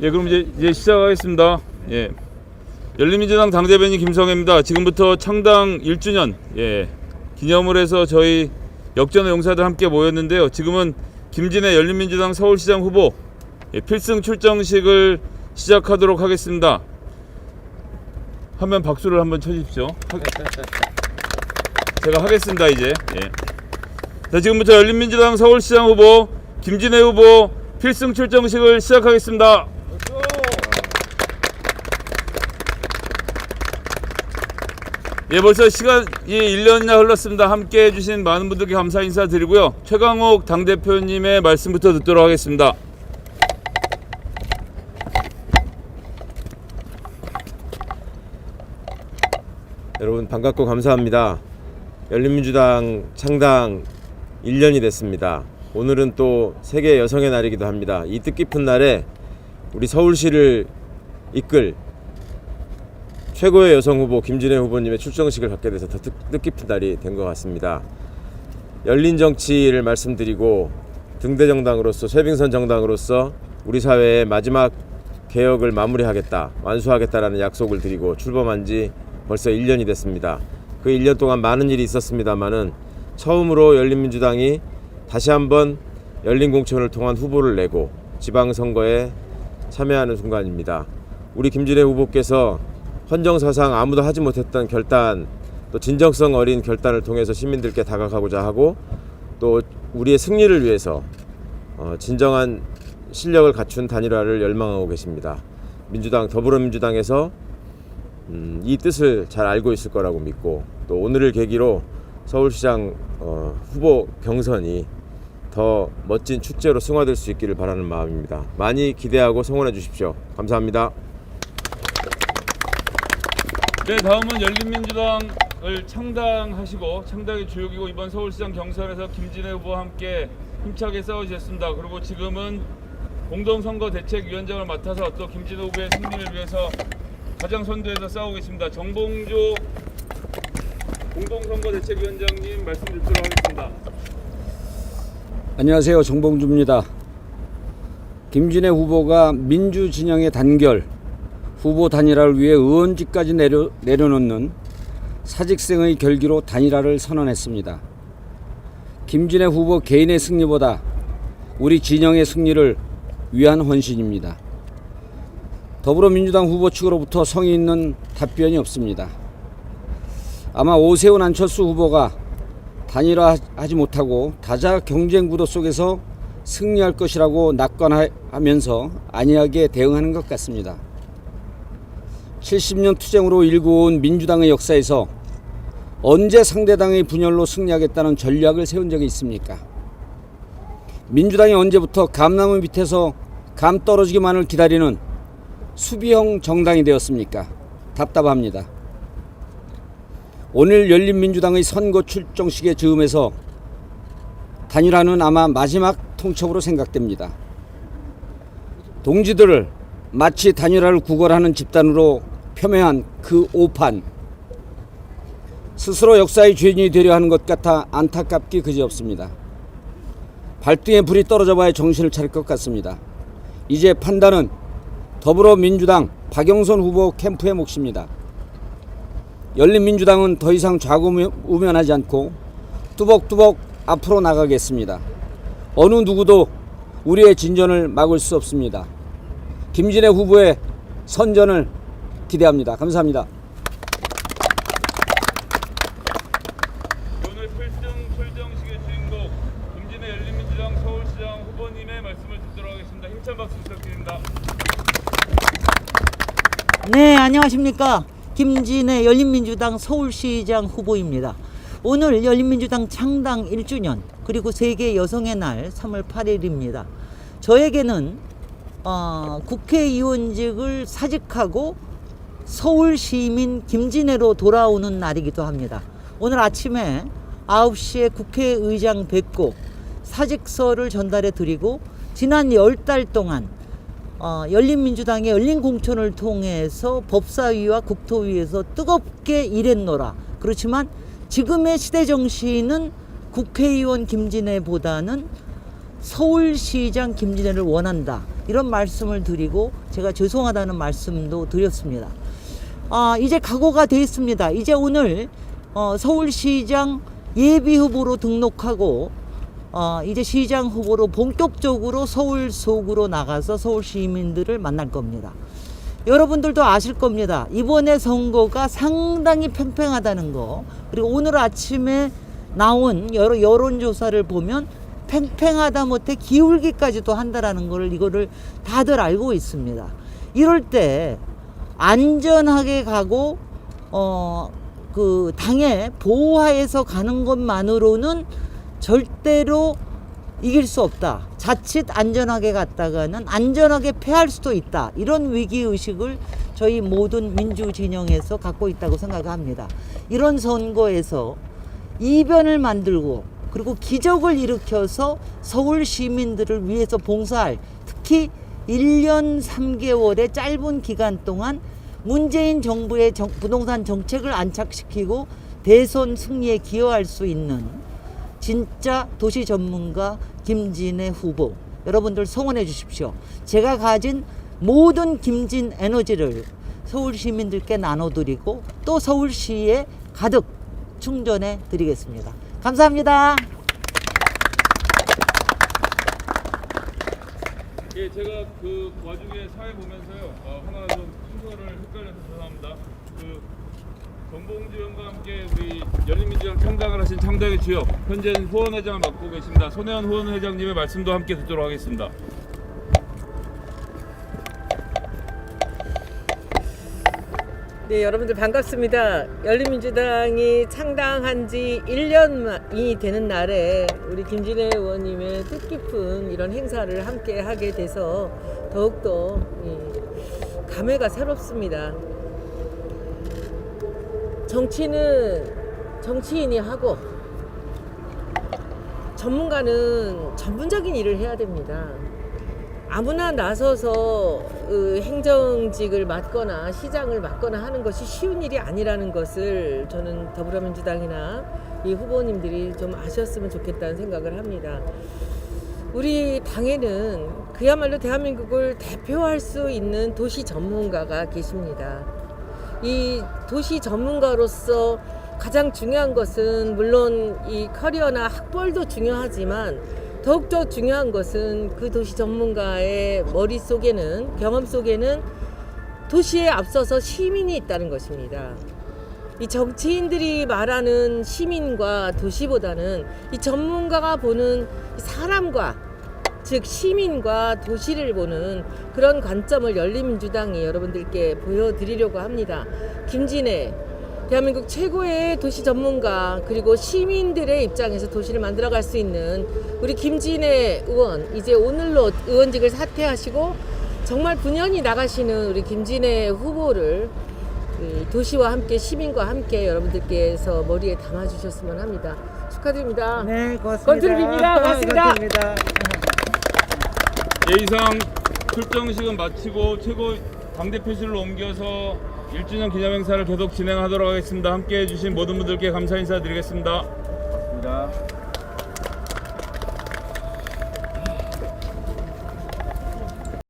예, 그럼 이제, 이제 시작하겠습니다. 예. 열린민주당 당대변인 김성애입니다. 지금부터 창당 1주년 예, 기념을 해서 저희 역전의 용사들 함께 모였는데요. 지금은 김진애 열린민주당 서울시장 후보 예, 필승 출정식을 시작하도록 하겠습니다. 하면 박수를 한번 쳐주십시오. 하- 제가 하겠습니다 이제. 예. 자 지금부터 열린민주당 서울시장 후보 김진애 후보 필승 출정식을 시작하겠습니다. 예, 벌써 시간이 1년이나 흘렀습니다. 함께 해주신 많은 분들께 감사 인사드리고요. 최강욱 당대표님의 말씀부터 듣도록 하겠습니다. 여러분 반갑고 감사합니다. 열린민주당 창당 1년이 됐습니다. 오늘은 또 세계 여성의 날이기도 합니다. 이 뜻깊은 날에 우리 서울시를 이끌 최고의 여성 후보 김진애 후보님의 출정식을 갖게 돼서 더 뜻, 뜻깊은 날이 된 것 같습니다. 열린 정치를 말씀드리고 등대 정당으로서 쇄빙선 정당으로서 우리 사회의 마지막 개혁을 마무리하겠다, 완수하겠다라는 약속을 드리고 출범한 지 벌써 1년이 됐습니다. 그 1년 동안 많은 일이 있었습니다만은 처음으로 열린민주당이 다시 한번 열린 공천을 통한 후보를 내고 지방선거에 참여하는 순간입니다. 우리 김진애 후보께서 헌정사상 아무도 하지 못했던 결단 또 진정성 어린 결단을 통해서 시민들께 다가가고자 하고 또 우리의 승리를 위해서 어, 진정한 실력을 갖춘 단일화를 열망하고 계십니다. 민주당 더불어민주당에서 음, 이 뜻을 잘 알고 있을 거라고 믿고 또 오늘을 계기로 서울시장 어, 후보 경선이 더 멋진 축제로 승화될 수 있기를 바라는 마음입니다. 많이 기대하고 성원해 주십시오. 감사합니다. 네, 다음은 열린민주당을 창당하시고 창당의 주역이고 이번 서울시장 경선에서 김진애 후보와 함께 힘차게 싸우셨습니다. 그리고 지금은 공동선거 대책위원장을 맡아서 또 김진애 후보의 승리를 위해서 가장 선두에서 싸우고 계십니다. 정봉조 공동선거 대책위원장님 말씀 듣도록 하겠습니다. 안녕하세요. 정봉주입니다. 김진애 후보가 민주 진영의 단결, 후보 단일화를 위해 의원직까지 내려, 내려놓는 사직생의 결기로 단일화를 선언했습니다. 김진애 후보 개인의 승리보다 우리 진영의 승리를 위한 헌신입니다. 더불어민주당 후보 측으로부터 성의 있는 답변이 없습니다. 아마 오세훈 안철수 후보가 단일화하지 못하고 다자 경쟁 구도 속에서 승리할 것이라고 낙관하면서 안이하게 대응하는 것 같습니다. 70년 투쟁으로 일구어온 민주당의 역사에서 언제 상대당의 분열로 승리하겠다는 전략을 세운 적이 있습니까? 민주당이 언제부터 감나무 밑에서 감 떨어지기만을 기다리는 수비형 정당이 되었습니까? 답답합니다. 오늘 열린 민주당의 선거 출정식의 즈음에서 단일화는 아마 마지막 통첩으로 생각됩니다. 동지들을 마치 단일화를 구걸하는 집단으로 폄훼한 그 오판 스스로 역사의 죄인이 되려 하는 것 같아 안타깝기 그지없습니다. 발등에 불이 떨어져 봐야 정신을 차릴 것 같습니다. 이제 판단은 더불어민주당 박영선 후보 캠프의 몫입니다. 열린민주당은 더 이상 좌우면하지 않고 뚜벅뚜벅 앞으로 나가겠습니다. 어느 누구도 우리의 진전을 막을 수 없습니다. 김진애 후보의 선전을 기대합니다. 감사합니다. 오늘 필승 출정식의 주인공 김진애 열린민주당 서울시장 후보님의 말씀을 듣도록 하겠습니다. 힘찬 박수 부탁드립니다. 네, 안녕하십니까. 김진애 열린민주당 서울시장 후보입니다. 오늘 열린민주당 창당 1주년 그리고 세계 여성의 날 3월 8일입니다. 저에게는 어, 국회의원직을 사직하고 서울 시민 김진애로 돌아오는 날이기도 합니다. 오늘 아침에 9시에 국회의장 뵙고 사직서를 전달해 드리고 지난 열달 동안 어, 열린민주당의 열린 공천을 통해서 법사위와 국토위에서 뜨겁게 일했노라. 그렇지만 지금의 시대 정신은 국회의원 김진애보다는 서울시장 김진애를 원한다. 이런 말씀을 드리고 제가 죄송하다는 말씀도 드렸습니다. 아, 이제 각오가 돼 있습니다. 이제 오늘 어, 서울시장 예비 후보로 등록하고 어, 이제 시장 후보로 본격적으로 서울 속으로 나가서 서울 시민들을 만날 겁니다. 여러분들도 아실 겁니다. 이번에 선거가 상당히 팽팽하다는 거. 그리고 오늘 아침에 나온 여러 여론조사를 보면 팽팽하다 못해 기울기까지도 한다라는 거를 이거를 다들 알고 있습니다. 이럴 때 안전하게 가고 어 그 당의 보호하에서 가는 것만으로는 절대로 이길 수 없다. 자칫 안전하게 갔다가는 안전하게 패할 수도 있다. 이런 위기 의식을 저희 모든 민주 진영에서 갖고 있다고 생각합니다. 이런 선거에서 이변을 만들고 그리고 기적을 일으켜서 서울 시민들을 위해서 봉사할 특히 1년 3개월의 짧은 기간 동안 문재인 정부의 정- 부동산 정책을 안착시키고 대선 승리에 기여할 수 있는 진짜 도시 전문가 김진애 후보 여러분들 성원해 주십시오. 제가 가진 모든 김진 에너지를 서울 시민들께 나눠드리고 또 서울시에 가득 충전해 드리겠습니다. 감사합니다. 예, 제가 그 와중에 사회 보면서요 어, 하나 좀 순서를 헷갈려서 죄송합니다. 그 정봉주 의원과 함께 우리 열린민주당 창당을 하신 창당의 주역 현재는 후원회장을 맡고 계십니다. 손혜원 후원회장님의 말씀도 함께 듣도록 하겠습니다. 네, 여러분들 반갑습니다. 열린민주당이 창당한 지 1년이 되는 날에 우리 김진애 의원님의 뜻깊은 이런 행사를 함께 하게 돼서 더욱더 이 감회가 새롭습니다. 정치는 정치인이 하고 전문가는 전문적인 일을 해야 됩니다. 아무나 나서서 그 행정직을 맡거나 시장을 맡거나 하는 것이 쉬운 일이 아니라는 것을 저는 더불어민주당이나 이 후보님들이 좀 아셨으면 좋겠다는 생각을 합니다. 우리 당에는 그야말로 대한민국을 대표할 수 있는 도시 전문가가 계십니다. 이 도시 전문가로서 가장 중요한 것은 물론 이 커리어나 학벌도 중요하지만 더욱더 중요한 것은 그 도시 전문가의 머릿속에는 경험 속에는 도시에 앞서서 시민이 있다는 것입니다. 이 정치인들이 말하는 시민과 도시보다는 이 전문가가 보는 사람과 즉 시민과 도시를 보는 그런 관점을 열린민주당이 여러분들께 보여드리려고 합니다. 김진애 대한민국 최고의 도시 전문가 그리고 시민들의 입장에서 도시를 만들어갈 수 있는 우리 김진애 의원 이제 오늘로 의원직을 사퇴하시고 정말 분연히 나가시는 우리 김진애 후보를 이 도시와 함께 시민과 함께 여러분들께서 머리에 담아주셨으면 합니다. 축하드립니다. 네, 고맙습니다. 건투를 빕니다. 고맙습니다. 건투입니다. 예, 이상 출정식은 마치고 최고 당대표실로 옮겨서 1주년 기념행사를 계속 진행하도록 하겠습니다. 함께 해 주신 모든 분들께 감사 인사드리겠습니다. 감사합니다.